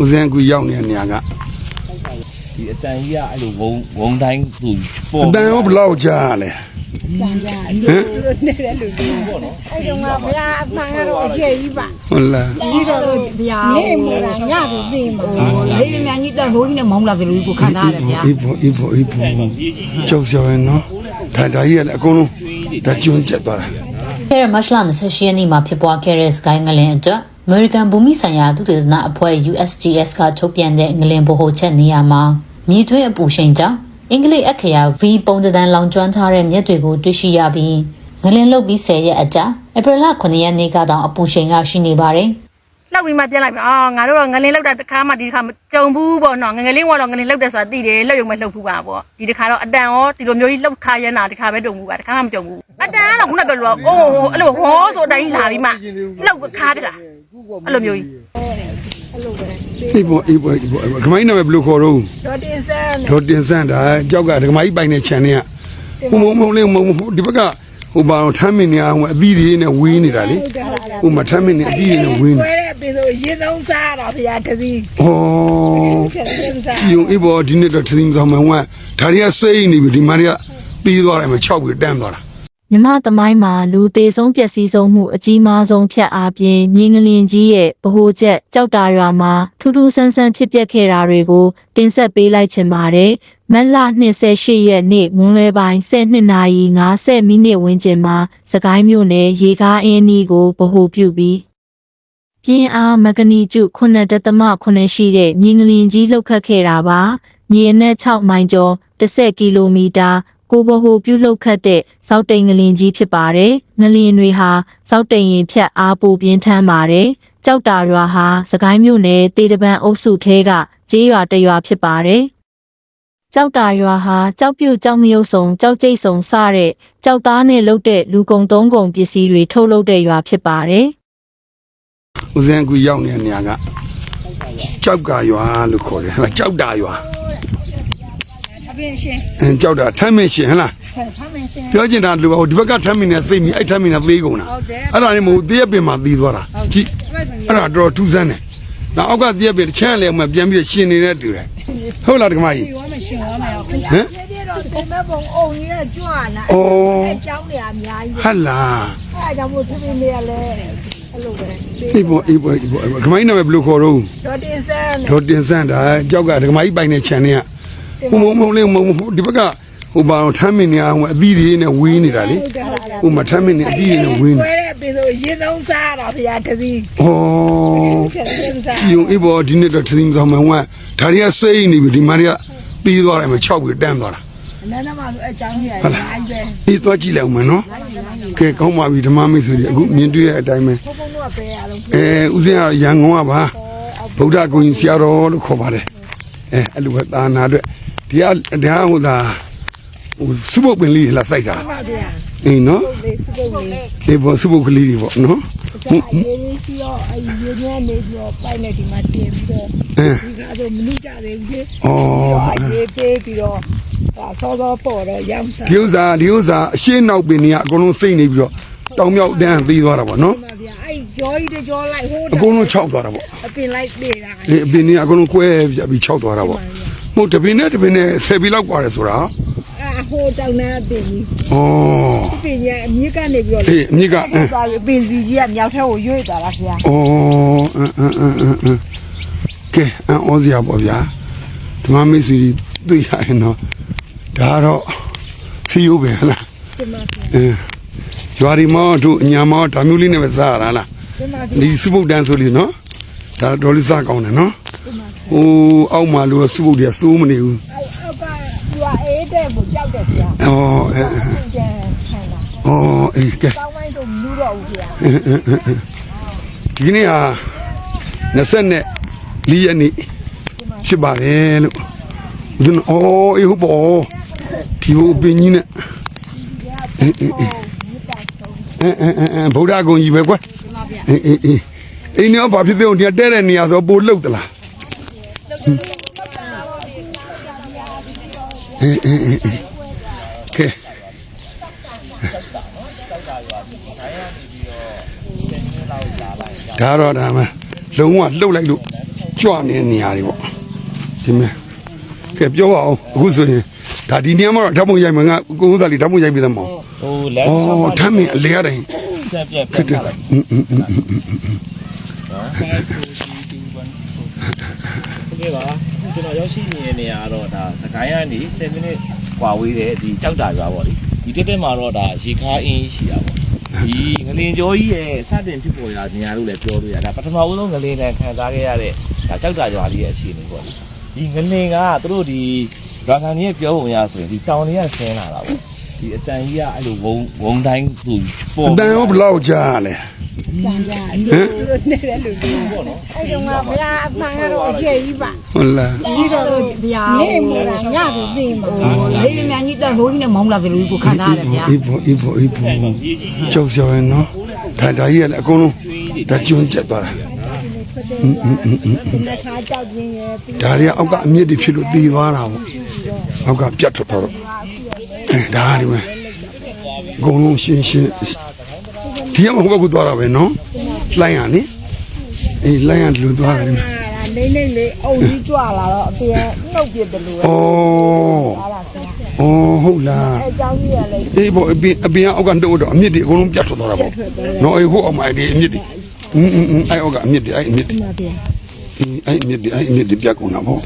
ဦးဇင်းအခုရောက်နေတဲ့နေရာကဒီအတန်ကြီးကအဲ့လိုဝုံဝုံတိုင်းသူပေါ်အတန်ရောဘယ်လောက်ကြာလဲတန်ကြအလိုလိုနေတဲ့လူတွေပေါ့နော်အဲ့တော့ငါဘုရားအမှန်ကတော့အကျယ်ကြီးပါဟုတ်လားဒီတော့ဘုရားနေမလားညပြီးသိမှာလေးမြန်ကြီးတန်ဖိုးကြီးနဲ့မောင်းလာသလိုကိုခံထားရတယ်ဗျာအေးဖို့အေးဖို့အေးဖို့ကြောက်ကြောက်ရင်နော်ဒါဒါကြီးကလည်းအကုန်လုံးဒါကျွန်းကျက်သွားတာခဲ့တဲ့မတ်လ28ရက်နေ့မှာဖြစ်ပွားခဲ့တဲ့စကိုင်းငလင်အတွက် American ဘူမိဆိုင်ရာသုတေသနအဖွဲ့ USGS ကထုတ်ပြန်တဲ့ငလင်ဗဟိုချက်နေရာမှာမြေထွေးအပူရှိန်ကြောင့်အင်္ဂလိပ်အခရာ V ပုံသဏ္ဍာန်လောင်ကျွမ်းထားတဲ့မြက်တွေကိုတွေ့ရှိရပြီးငလင်လုတ်ပြီး10ရက်အကြာဧပြီလ9ရက်နေ့ကတော့အပူရှိန်ကရှိနေပါတယ်လောက်ပြီးမှပြန်လိုက်ပြီအာငါတို့တော့ငလင်းလောက်တာတစ်ခါမှဒီတစ်ခါမကြုံဘူးပေါ့နော်ငငလင်းကတော့ငလင်းလောက်တယ်ဆိုတာသိတယ်လောက်ရုံပဲလှုပ်ဖူးပါပေါ့ဒီတစ်ခါတော့အတန်ရောဒီလိုမျိုးကြီးလှုပ်ခါရမ်းတာတစ်ခါပဲတုံဘူးပါတစ်ခါမှမကြုံဘူးအတန်ကတော့ခုနကပြောလို့အိုးအဲ့လိုဟောဆိုအတိုင်းလာပြီးမှလှုပ်ခါပြတာ အဲ့လိုမျိုးကြီးအေးပေါ်အေးပေါ်အေးပေါ်ဒကမကြီးနာမည်ဘယ်လိုခေါ်တော့ဒေါ်တင်ဆန်းဒေါ်တင်ဆန်းဒါကြောက်ကဒကမကြီးပိုင်တဲ့ခြံနဲ့ကဟိုမုံမုံလေးမုံမုံဒီဘက်ကဟိုဘာလို့ထမ်းမင်းနေအောင်အသီးတွေနဲ့ဝေးနေတာလေဟိုမထမ်းမင်းနေအသီးတွေနဲ့ဝေးနေဝဲတဲ့ပင်ဆိုရေသုံးစားတာဗျာတသီးဩဒီုံအေးပေါ်ဒီနေ့တော့တသီးမဆောင်မှန်ဝါဒါတွေကစိတ်နေပြီဒီမာတွေကပြီးသွားတယ်မချောက်ပြီးတန်းသွားတာ မြမသမိုင်းမှာလူသေးဆုံးပျက်စီးဆုံးမှုအကြီးမားဆုံးဖြတ်အားဖြင့်မြင်းငလင်ကြီးရဲ့ဗဟိုချက်ကြောက်တာရွာမှာထူးထူးဆန်းဆန်းဖြစ်ပျက်ခဲ့တာတွေကိုတင်ဆက်ပေးလိုက်ချင်ပါတယ်။မက်လ28ရက်နေ့မွန်းလွဲပိုင်း12နာရီ50မိနစ်ဝန်းကျင်မှာစကိုင်းမြို့နယ်ရေကားအင်းနီကိုဗဟိုပြုပြီးပြင်းအားမဂနီကျု9.8ရှိတဲ့မြင်းငလင်ကြီးလှုပ်ခတ်ခဲ့တာပါ။မြေအနက်6မိုင်ကျော်10ကီလိုမီတာ ကိုဘဟိုပြုလုပ်ခတ်တဲ့စောက်တိန်ငလင်ကြီးဖြစ်ပါတယ်။ငလင်တွေဟာစောက်တိန်ရင်ဖြတ်အားပိုပြင်းထန်ပါတယ်။ကြောက်တာရွာဟာစကိုင်းမြို့နယ်တေတပံအုပ်စုထဲကကျေးရွာတစ်ရွာဖြစ်ပါတယ်။ကြောက်တာရွာဟာကြောက်ပြုတ်ကြောက်မြုပ်စုံကြောက်ကြိတ်စုံစတဲ့ကြောက်သားနဲ့လုပ်တဲ့လူကုန်သုံးကုန်ပစ္စည်းတွေထုတ်လုပ်တဲ့ရွာဖြစ်ပါတယ်။ဦးဇင်းအခုရောက်နေတဲ့နေရာကကြောက်ကရွာလို့ခေါ်တယ်ဟဲ့လားကြောက်တာရွာ ကင်းရှင်အင်းကြောက်တာထမ်းမင်းရှင်ဟလားထမ်းမင်းရှင်ပြောကျင်တာလူဟိုဒီဘက်ကထမ်းမင်းနဲ့စိတ်မီအဲ့ထမ်းမင်းနဲ့သေးကုန်တာအဲ့ဒါလည်းမဟုတ်တည့်ရပင်မှာသေးသွားတာကြည့်အဲ့ဒါတော်တော်ထူးဆန်းတယ်နောက်အောက်ကတည့်ရပင်တစ်ချက်လည်းမှပြန်ပြီးရှင်နေတဲ့တူတယ်ဟုတ်လားဓမ္မကြီးရှင်ရောမယ်ဟမ်ဒီမဲ့ဘုံအုံကြီးကကြွလာအိုးအကြောင်းတွေအများကြီးဟလာအဲ့ဒါမို့သူမင်းလေးလဲအဲ့လိုပဲဒီပေါ်အေးပေါ်ဒီပေါ်ခမိုင်းနာမည်ဘယ်လိုခေါ်တော့ဒေါ်တင်ဆန်းဒေါ်တင်ဆန်းဒါကြောက်ကဓမ္မကြီးပိုင်တဲ့ခြံနဲ့က ဟိုမမလေးမဒီဘက်ကဟိုဘာထမ်းမင်းနေအောင်အသီးတွေနဲ့ဝေးနေတာလေဟိုမထမ်းမင်းနေအသီးတွေနဲ့ဝေးနေဝဲတဲ့ပြည်ဆိုရေသုံးစားတာဘုရားတပီးဩချက်ချင်းစားဒီုံအေးပေါ်ဒီနေ့တော့ထင်းဆောင်မှန်ဝမ်းဒါတွေကစိတ်နေပြီဒီမတွေကပြီးသွားတယ်မ6ပြီးတန်းသွားတာနန်းနမဆိုအကြောင်းကြီးအများကြီးပဲဒီသွားကြည့်လိုက်အောင်မယ်နော်ကဲကောင်းပါပြီဓမ္မမိတ်ဆွေတွေအခုမြင်တွေ့ရတဲ့အတိုင်းပဲဘုံဘုံတို့ကပဲရလုံးအဲဦးဇင်းကရန်ကုန်ကပါဗုဒ္ဓဂုဏ်ဆရာတော်လို့ခေါ်ပါတယ်အဲအဲ့လိုပဲသာနာအတွက် ဒီကဒါဟိုသာဟိုစုပုတ်ပင်လေးတွေလာစိုက်တာပါဗျာအေးနော်လေးစပုတ်လေးဒီပေါ်စုပုတ်ကလေးတွေပေါ့နော်စာရေးရင်းရှိတော့အရေးရင်းနေပြီးတော့ပိုက်နေဒီမှာတင်ပြီးတော့အဲဒီကတော့မနုကြသေးဘူးလေဩအရေးပေးပြီးတော့ဒါစောစောပေါ်တော့ရောင်းစားဒီဥစ္စာဒီဥစ္စာအရှင်းနောက်ပင်တွေကအကုန်လုံးစိတ်နေပြီးတော့တောင်မြောက်တန်းသေးသွားတာပေါ့နော်ပါဗျာအဲ့ကြောကြီးတကြောလိုက်ဟိုးအကုန်လုံး6သွားတာပေါ့အပင်လိုက်ပေးတာဒီအပင်တွေအကုန်လုံးကွဲပြပြီး6သွားတာပေါ့မ ဟုတ်တပင်နဲ့တပင်နဲ့10ပြီးလောက်กว่าတယ်ဆိုတာ အဟိုးတောင်းနေအပင်ကြီး ဩ အပင်ကြီးအမြစ်ကနေပြီးတော့ အေးအမြစ်ကအဲ သွားပြီးအပင်စီကြီးကမြောက်ထဲကိုရွေ့သွားတာခင်ဗျာ ဩအင်းအင်းအင်းအင်းကဲအန်ဩစရာပေါ့ဗျာဓမ္မမိတ်ဆွေတွေတွေ့ရရင်တော့ဒါတော့စီယိုးပဲဟလား ဒီမှာခင် အင်းရွာဒီမောတို့အညာမောဒါမျိုးလေးနဲ့ပဲစားရတာလား ဗျာဒီမှာ ဒီစုပုတ်တန်းဆိုလေးနော်ဒါဒေါ်လေးစားကောင်းတယ်နော် ဟိုအောက်မှာလို့စုပုတ်တွေကစိုးမနေဘူးအဲ့အောက်ကသူကအေးတဲ့ကိုကြောက်တယ်ခင်ဗျာဩအဲအဲကျန်ခံတာဩအေးကဲတောင်းပိုင်းတော့မလူတော့ဘူးခင်ဗျာဒီကနေ့ဟာ20နဲ့4ရက်နေ့ဖြစ်ပါတယ်လို့ဦးဇင်းအော်အေးဟုတ်ပေါ့ဒီဟိုပင်ကြီးနဲ့အေးအေးအေးအဲအဲအဲအဲဗုဒ္ဓဂုံကြီးပဲကွယ်အေးအေးအေးအိမ်တော့ဘာဖြစ်သေးအောင်ဒီကတဲ့တဲ့နေရာဆိုပို့လုတ်တလား အေးအေးအေးကဲဒါတော့ဒါမှလုံးဝလှုပ်လိုက်လို့ကြွနေတဲ့နေရာတွေပေါ့ဒီမဲ့ကဲပြောပါအောင်အခုဆိုရင်ဒါဒီနေရာမှာဓာတ်ပုံရိုက်မှာငါကိုဦးစားလေးဓာတ်ပုံရိုက်ပြီးသားမဟုတ်ဟိုလမ်းဩထမ်းမင်းအလဲရတယ်ပြက်ပြက်ပြက်ပြက်ဟွန်းဟွန်းဟွန်း อืม โอเคပါကျွန်တော်ရောက်ရှိနေတဲ့နေရာကတော့ဒါစကိုင်းကနေ10မိနစ်กว่าဝေးတဲ့ဒီကြောက်တာရွာပေါ့လေဒီတက်တက်မှာတော့ဒါရေခါအင်းရှိတာပေါ့ဒီငလင်ကျော်ကြီးရဲ့စတင်ဖြစ်ပေါ်ရာနေရာလို့လည်းပြောလို့ရဒါပထမဦးဆုံးငလင်တန်ခံစားခဲ့ရတဲ့ဒါကြောက်တာရွာလေးရဲ့အခြေအနေပေါ့လေဒီငလင်ကသူတို့ဒီရွာခံကြီးရဲ့ပြောပုံရဆိုရင်ဒီတောင်တွေကဆင်းလာတာပေါ့ဒီအတန်ကြီးကအဲ့လိုဝုံဝုံတိုင်းသူပေါ် အတန်ရောဘယ်လောက်ကြာလဲ တန်ကြအလိုလိုနေတဲ့လူတွေပေါ့နော်အဲ့တော့ငါဘုရားအမှန်ကတော့အကျယ်ကြီးပါဟုတ်လားဒီတော့ဗျာနေမို့လားညတူသိမှာလေးရမြန်ကြီးတန်ဖိုးကြီးနဲ့မောင်းလာသလိုကိုခံထားရတယ်ဗျာအေးပေါ့အေးပေါ့အေးပေါ့ကြောက်စရာပဲနော်ဒါဒါကြီးကလည်းအကုန်လုံးဒါကျွန်းကျက်သွားတာဒီနေ့ခါကြောက်ခြင်းရဲ့ပြီးဒါတွေကအောက်ကအမြင့်တွေဖြစ်လို့ตีသွားတာပေါ့အောက်ကပြတ်ထွက်သွားတော့အဲဒါဒီမဲ့အကုန်လုံးရှင်းရှင်း ဒီကမှဟိုဘက်ကသွားတာပဲနော်လိုင်းရနေအေးလိုင်းရဒီလိုသွားတယ်ဒီမဲ့ နေနေလေးအုံကြီးကြွလာတော့အပြင်နှုတ်ပြတယ်လို့ ဩဩဟုတ်လား အဲကြောင်းကြီးရလေ အေးပေါ့အပြင်အပြင်အောက်ကတော့တော့အမြင့်တွေအကုန်လုံးပြတ်ထွက်သွားတာပေါ့နော်အေးဟိုအောက်မှာအဲ့ဒီအမြင့်တွေอืมอืมအဲ့အောက်ကအမြင့်တွေအဲ့အမြင့်တွေ မှာပြန် အေးအဲ့အမြင့်တွေအဲ့အမြင့်တွေပြတ်ကုန်တာပေါ့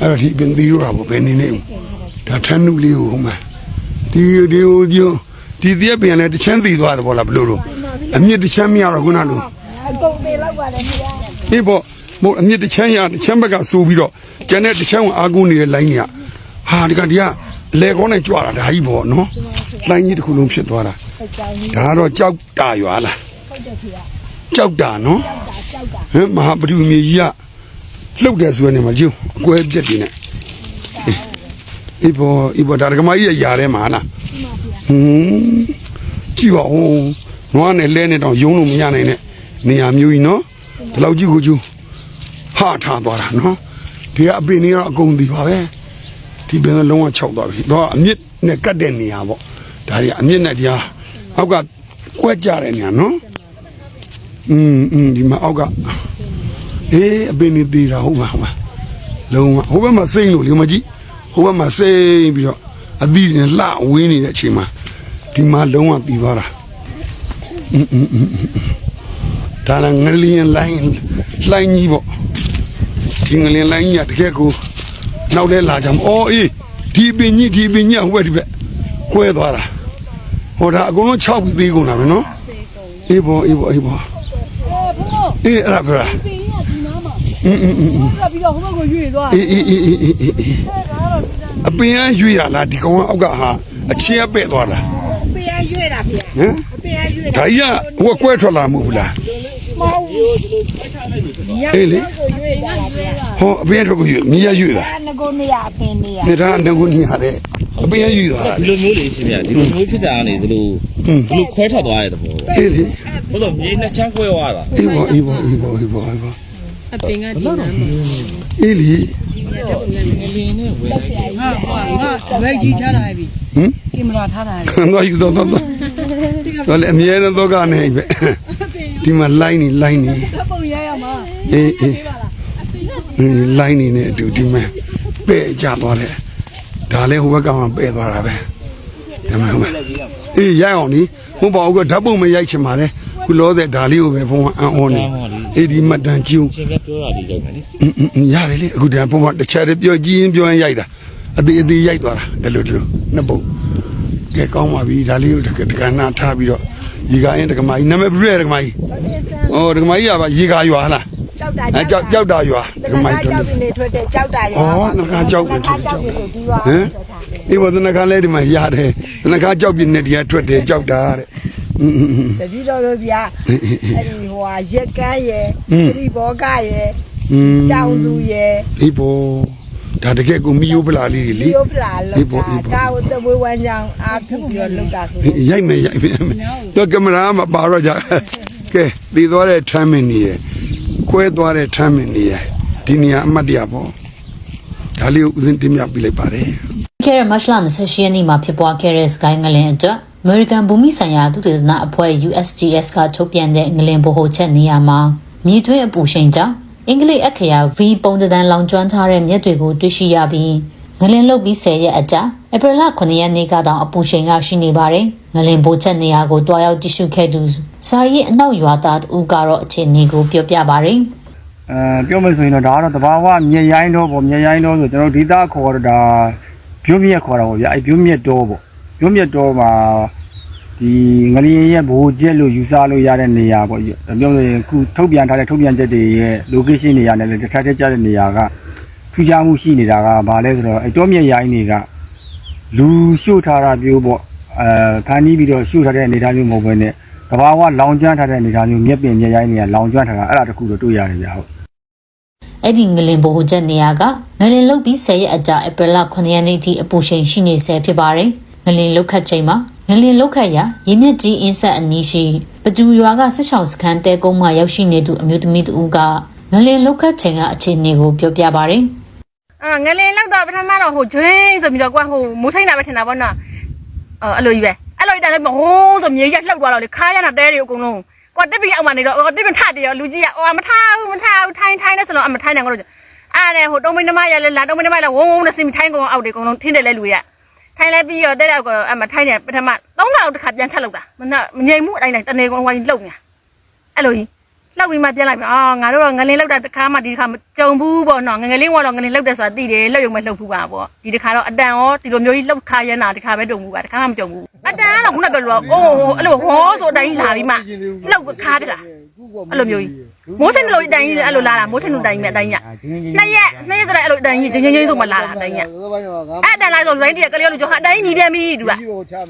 အဲ့တော့ဒီအပြင်သီးရတာပေါ့ဘယ်နေနေဒါထန်းနုလေးကိုဟိုမှာဒီဒီဟိုဒီ ဒီတည့်ပြန်လဲတချမ်းသီသွားတယ်ပေါ့လားဘလို့လို့အမြင့်တချမ်းမရတော့ခုနလိုအကုန်သေးလောက်ပါတယ်ခင်ဗျာအေးပေါ့မို့အမြင့်တချမ်းရတချမ်းဘက်ကစိုးပြီးတော့ကျန်တဲ့တချမ်းကအာကုန်းနေတဲ့ line တွေကဟာဒီကဒီကအလဲကောင်းနဲ့ကြွတာဒါကြီးပေါ့နော် line ကြီးတစ်ခုလုံးဖြစ်သွားတာဒါကတော့ကြောက်တာရွာလားကြောက်တာနော်ဟမ်မဟာပရိမြေကြီးကလှုပ်တယ်ဆိုရင်မကြည့်အကွဲပြက်နေနဲ့အေးဘောအေးဘောဒါကမကြီးရရာထဲမှာလား ဟွန်းကြည့်ပါဦးနွားနဲ့လဲနဲ့တော့ယုံလို့မရနိုင်နဲ့နေရာမျိုးကြီးနော်ဒီလောက်ကြီးကိုကျူဟာထားသွားတာနော်ဒီကအပင်ကြီးတော့အကုန်ဒီပါပဲဒီပင်ကလုံးဝခြောက်သွားပြီတော့အမြင့်နဲ့ကတ်တဲ့နေရာပေါ့ဒါတွေကအမြင့်နဲ့တရားအောက်ကကွက်ကြတဲ့နေရာနော်อืมอืมဒီမှာအောက်ကအေးအပင်နေသေးတာဟုတ်ပါဟုတ်ပါလုံးဝဟိုဘက်မှာစိမ့်လို့လေမကြည့်ဟိုဘက်မှာစိမ့်ပြီးတော့ အသီးတွေလှဝင်းနေတဲ့အချိန်မှာဒီမှာလုံးဝတီးသွားတာဒါလည်းငလျင်လိုင်းလိုင်းကြီးပေါ့ဒီငလျင်လိုင်းကြီးကတကယ်ကိုနောက်လဲလာကြမအော်အေးဒီပင်ကြီးဒီပင်ကြီးဟိုဘက်ဒီဘက်ကွဲသွားတာဟိုဒါအကုန်လုံး6ပြီးသေးကုန်တာပဲနော်အေးပေါ့အေးပေါ့အေးပေါ့အေးအဲ့ဒါဗျာဒီပင်ကြီးကဒီနားမှာအင်းအင်းအင်းပြီးတော့ဟိုဘက်ကိုရွေ့သွားအေးအေးအေးအေး အေးအေးအပင်ကရွေ့ရလားဒီကောင်ကအောက်ကဟာအချင်းကပဲ့သွားတာပေးရရွေ့တာဖေဟမ်အပေးရရွေ့ဒါကြီးကဟိုကကွဲထွက်လာမှုဘူးလားမဟုတ်ညအေးလေကိုရွေ့တာဖေဟောအပင်ထွက်ကိုရွေ့မြည်ရရွေ့တာအဲ့ငကိုနေရအပင်နေရနေဒါငကုညီဟာတဲ့အပင်ကရွေ့သွားတာဒီလိုမျိုးလေးရှင်ဗျဒီလိုမျိုးဖြစ်တာကနေဒီလိုဒီလိုခွဲထွက်သွားတဲ့သဘောအေးလေဘလို့မြေနှစ်ချမ်းခွဲသွားတာအေးပေါ့အေးပေါ့အေးပေါ့အေးပေါ့အေးပေါ့အပင်ကဒီနားမှာအေးလေ ငလင်းနဲ့ဝယ်လိုက်ငါငါဝဲကြီးချလာပြီဟမ်ကင်မရာထားတာလေတော့ယူတော့တော့တော့တော့လေအမြဲတမ်းတော့ကနေပဲဒီမှာ line နေ line နေပုံရရမှာအေးအေးအေး line နေနဲ့အတူဒီမှာပဲ့ကြသွားတယ်ဒါလည်းဟိုဘက်ကမှပဲ့သွားတာပဲဒါမှမဟုတ်အေးရိုက်အောင်နီဘုံပေါ့ကဓာတ်ပုံမရိုက်ချင်ပါလေခု လောတဲ့ဒါလေးကိုပဲဘုံကအံ့ဩနေအေးဒီမတန်ကြီးအောင်ရှင်ကပြောတာလေးရိုက်မယ်နိရတယ်လေအခုတည်းဘုံကတခြားတွေပြောကြည့်ရင်ပြောရင်ရိုက်တာအသေးအသေးရိုက်သွားတာဒီလိုဒီလိုနှစ်ပုတ်ကဲကောင်းပါပြီဒါလေးကိုတက္ကနာထားပြီးတော့ရေကာရင်တက္ကမကြီးနာမည်ဘယ်လိုလဲတက္ကမကြီးဟောတက္ကမကြီးကပါရေကာရွာလားကြောက်တာအဲကြောက်ကြောက်တာရွာတက္ကမကြီးတို့ကြောက်နေထွက်တဲ့ကြောက်တာရွာဩငါကြောက်ပြန်ထွက်ကြောက်ဟမ်ဒီဝဒနာကလည်းဒီမှာရတယ်ငါကြောက်ပြင်းနေတရားထွက်တယ်ကြောက်တာတဲ့ တပည့်တော်တို့ဗျာအဲ့ဒီဟိုဟာရက်ကန်းရယ်သတိဘောကရယ်တောင်သူရယ်ဒီဘောဒါတကယ်ကိုမီယိုပလာလေးတွေလေမီယိုပလာလောက်တာဒါကိုသဘွေးဝမ်းကြောင်းအားပြုပြီးတော့လောက်တာဆိုရိုက်မယ်ရိုက်မယ်တော့ကင်မရာမပါတော့ကြကဲတည်သွားတဲ့ထမ်းမင်းကြီးရယ်ကွဲသွားတဲ့ထမ်းမင်းကြီးရယ်ဒီနေရာအမှတ်တရပေါ့ဒါလေးကိုဦးစင်းတင်ပြပေးလိုက်ပါတယ်ခဲ့တဲ့မတ်လ28ရက်နေ့မှာဖြစ်ပွားခဲ့တဲ့စကိုင်းငလင်အတွက် American ဘူမိဆိုင်ရာသုတေသနအဖွဲ့ USGS ကထုတ်ပြန်တဲ့ငလင်ဗဟိုချက်နေရာမှာမြေထွေးအပူရှိန်ကြောင့်အင်္ဂလိပ်အခရာ V ပုံသဏ္ဍာန်လောင်ကျွမ်းထားတဲ့မြက်တွေကိုတွေ့ရှိရပြီးငလင်လုတ်ပြီး10ရက်အကြာဧပြီလ9ရက်နေ့ကတောင်အပူရှိန်ကရှိနေပါတယ်ငလင်ဘိုးချက်နေရာကိုတွားရောက်ကြည့်ရှုခဲ့သူစာရေးအနောက်ရွာသားတူကတော့အခြေအနေကိုပြောပြပါတယ်အဲပြောမယ်ဆိုရင်တော့ဒါကတော့တဘာဝမြေရိုင်းတော့ပေါ့မြေရိုင်းတော့ဆိုကျွန်တော်ဒေတာခေါ်တော့ဒါပြိုးမြက်ခေါ်တာပေါ့ဗျာအဲပြိုးမြက်တော့ပေါ့ ပြိုးမြက်တော့မှာဒီငလျင်ရဲ့ဘိုးကျက်လို့ယူဆလို့ရတဲ့နေရာပေါ့ပြောလို့ရင်ခုထုတ်ပြန်ထားတဲ့ထုတ်ပြန်ချက်တွေရဲ့ location နေရာနဲ့လည်းတစ်ထပ်ထက်ကျတဲ့နေရာကထူးခြားမှုရှိနေတာကဘာလဲဆိုတော့အဲတော့မြက်ရိုင်းတွေကလူရှို့ထားတာမျိုးပေါ့အဲဖန်တီးပြီးတော့ရှို့ထားတဲ့အနေအထားမျိုးမဟုတ်ဘဲနဲ့တဘာဝလောင်ကျွမ်းထားတဲ့အနေအထားမျိုးမြက်ပင်မြက်ရိုင်းတွေကလောင်ကျွမ်းထားတာအဲ့ဒါတခုတော့တွေ့ရတယ်ဗျာဟုတ်အဲ့ဒီငလင်ဘိုဟိုချက်နေရာကငလင်လုတ်ပြီး10ရက်အကြာဧပြီလ9ရက်နေ့ထိအပူရှိန်ရှိနေဆဲဖြစ်ပါတယ်။င လင်လုတ်ခတ်ချိန်မှာငလင်လုတ်ခတ်ရာရေမျက်ကြီးအင်းဆက်အနီးရှိပကျူရွာကစစ်ဆောင်စခန်းတဲကုန်းမှာရောက်ရှိနေသူအမျိုးသမီးတဦးကငလင်လုတ်ခတ်ချိန်ကအခြေအနေကိုပြောပြပါတယ်။အာငလင်းလောက်တော့ပထမတော့ဟိုကျွင်းဆိုပြီးတော့ကွာဟိုမိုးထိုင်းတာပဲထင်တာပေါ့နော်အော်အဲ့လိုကြီးပဲအဲ့လိုကြီးတန်လည်းမဟိုးဆိုမြေရက်လှုပ်သွားတော့လေခါရနာတဲတွေအကုန်လုံးကွာတက်ပြီးအောက်မှာနေတော့တက်ပြီးထတည်ရောလူကြီးကအော်မထားဘူးမထားဘူးထိုင်းထိုင်းနဲ့ဆိုတော့အမထိုင်းနိုင်တော့အားနဲ့ဟိုတုံးမင်းနမရလဲလာတုံးမင်းနမလဲဝုန်းဝုန်းနဲ့စင်ထိုင်းကောင်အောက်တွေအကုန်လုံးထင်းတယ်လဲလူရ ထိုင်းလဲပြီးတော့တက်တော့ကအမထိုင်းတယ်ပထမသုံးလောက်တစ်ခါပြန်ထက်လောက်တာမနမငြိမ်မှုအတိုင်းတိုင်းတနေကောင်ဝိုင်းလှုပ်နေတာအဲ့လိုကြီးလောက်ပြီးမှပြန်လိုက်ပြီအာငါတို့ကငလင်းလောက်တာတစ်ခါမှဒီတစ်ခါမကြုံဘူးပေါ့နော်ငငလင်းကတော့ငလင်းလောက်တယ်ဆိုတာသိတယ်လောက်ရုံပဲလှုပ်ဖူးပါပေါ့ဒီတစ်ခါတော့အတန်ရောဒီလိုမျိုးကြီးလှုပ်ခါရမ်းတာတစ်ခါပဲတုံဘူးပါတစ်ခါမှမကြုံဘူးအတန်ကတော့ခုနကပြောလို့အိုးအဲ့လိုဟောဆိုအတိုင်းလာပြီးမှလှုပ်ခါပြတာ အဲ့လိုမျိုးကြီးမိုးစင်လိုအတိုင်းကြီးအဲ့လိုလာတာမိုးထင်လိုတိုင်းကြီးအတိုင်းကြီးနှစ်ရက်နှစ်ရက်စတဲ့အဲ့လိုအတိုင်းကြီးချင်းချင်းဆိုမှလာတာအတိုင်းကြီးအဲ့တန်လိုက်ဆိုလိုင်းတည်းကလေးလိုကြောအတိုင်းညီပြန်ပြီတူလား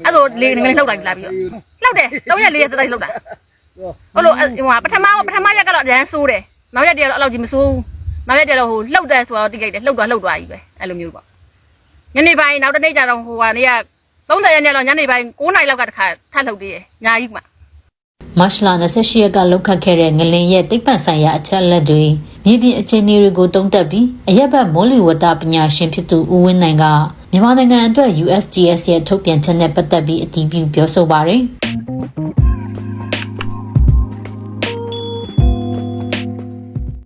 အဲ့လိုလေငလင်းလှုပ်တိုင်းလာပြီးတော့လှုပ်တယ်တော့ရက်လေးရက်စတဲ့လှုပ်တာဟုတ်လို့ဟိုပထမပထမရက်ကတော့အရန်ဆိုးတယ်နောက်ရက်တည်းကတော့အဲ့လောက်ကြီးမဆိုးဘူးနောက်ရက်တည်းတော့ဟိုလှုပ်တယ်ဆိုတော့တိကျတယ်လှုပ်သွားလှုပ်သွားကြီးပဲအဲ့လိုမျိုးပေါ့ညနေပိုင်းနောက်တစ်နေ့ကျတော့ဟိုဟာနေ့က30ရက်နေ့တော့ညနေပိုင်း9နာရီလောက်ကတခါထပ်လှုပ်သေးတယ်ညာကြီးမှာ မတ်လ28ရက်ကလောက်ခတ်ခဲ့တဲ့ငလင်ရဲ့တိတ်ပံဆိုင်ရာအချက်အလက်တွေမြေပြင်အခြေအနေတွေကိုတုံးတက်ပြီးအရက်ဘတ်မိုးလေဝသပညာရှင်ဖြစ်သူဦးဝင်းနိုင်ကမြန်မာနိုင်ငံအတွက် USGS ရဲ့ထုတ်ပြန်ချက်နဲ့ပတ်သက်ပြီးအတည်ပြုပြောဆိုပါတယ်။